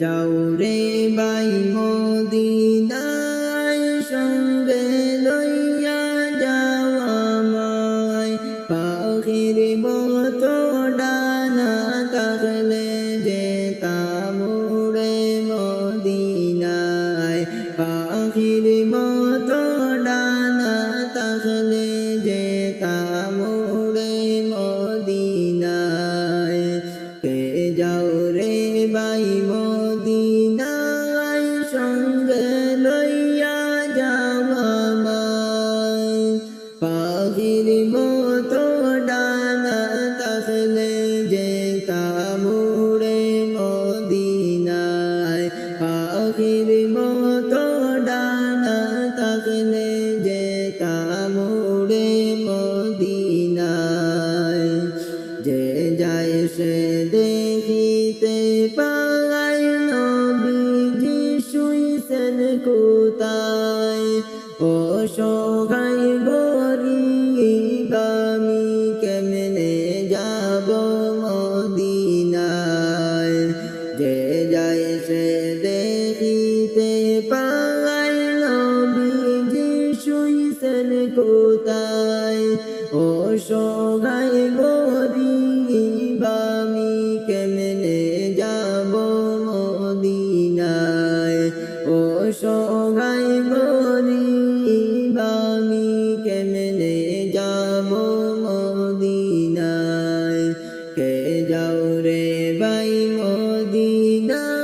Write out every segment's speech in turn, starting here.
যাও রে বাই মদিনায় পাখির মতো ডানা থাকলে যেতাম উড়ে মদিনায়। যে যায় সে দেখিতে পায় শুইছেন কোথায়? ও সগাই গরিব আমি কেমনে যাব মদিনায়? ও সগাই গরিব আমি কেমনে যাব মদিনায়? কে যাও রে বাই মদিনায়?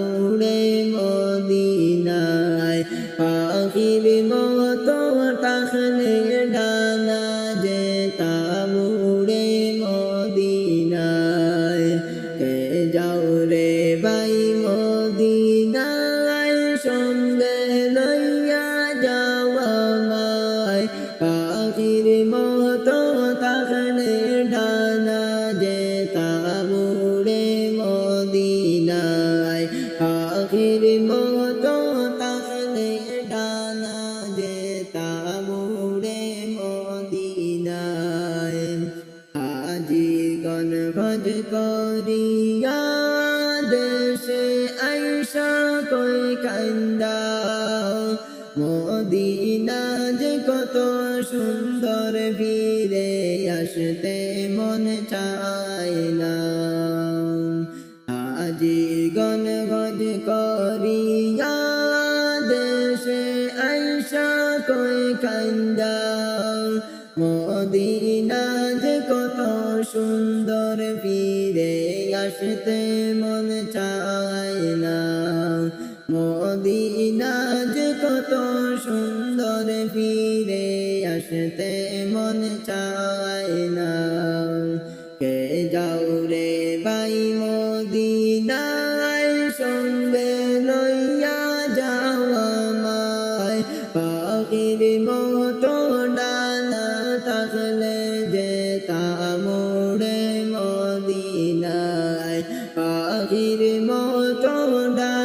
উড়ে মদিনায়, পাখির মতো তাহলে ডানা যেতাম উড়ে মদিনায়। কে যাও রে বাই মদিনায়, সঙ্গে লইয়া যাও আমায়। পাখির মতো তাহলে কান্দা মদিনা যে কত সুন্দর ফিরে আসতে মন চায় না। আজি গণ গজ করিয়া দেশে আইসা কই কান্দা মদিনা যে কত সুন্দর ফিরে আসতে মন চায় না। মদিনা যে কত সুন্দর ফিরে আসতে মন চায় না। কে যাও রে বাই মদিনায়, সঙ্গে লইয়া যাও আমায়। পাখির মতো ডানা থাকলে যেতাম উড়ে মদিনায়। পাখির মতো ডানা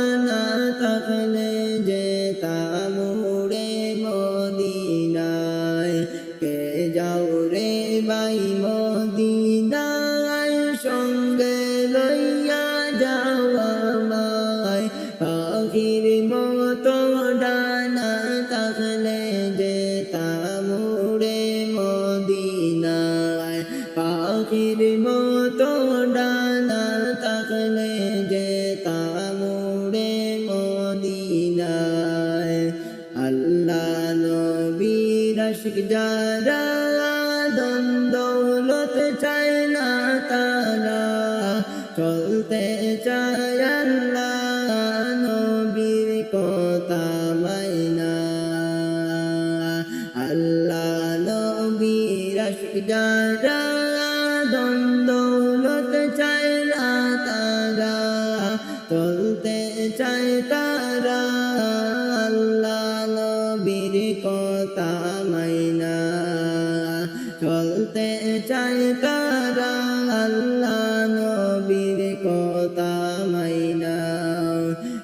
থাকলে যেতাম উড়ে মদিনায়। কে যাও রে বাই মদিনায়, সঙ্গে লইয়া যাও আমায়। পাখির মতো ডানা থাকলে যেতাম উড়ে মদিনায়। পাখির আশিক যারা দন্দৌলত চায় না তারা। চলতে চায় আল্লাহ নবীর কথা মাইনা। আল্লাহ নবীর আশিক যারা দন্দৌলত চায় না তারা। চলতে চায় তারা চলতে চাই তারা আল্লাহ নবীর কথা মাইনা।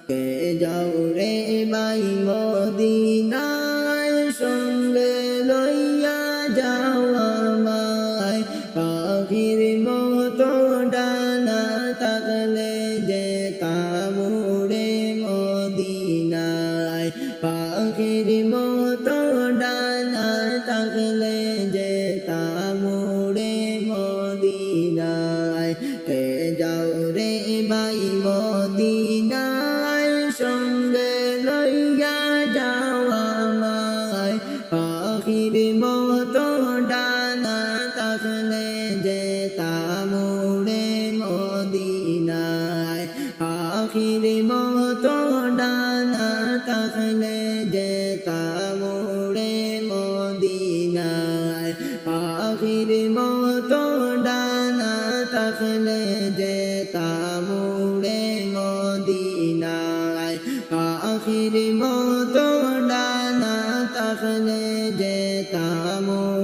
কে যাও রে বাই মদিনায় সঙ্গে লইয়া যাও আমায়। পাখির মতো ডানা থাকলে যে তামুরে মদিনায়। পাখির মতো রে ভাই মদিনায় সঙ্গে লইয়া যাওয়া মায় পাখির মতো ডানা থাকলে যেতাম উড়ে মদিনায়। পাখির মতো ডানা থাকলে যেতাম উড়ে মদিনায়। পাখির মতো ডানা থাকলে ते जेता म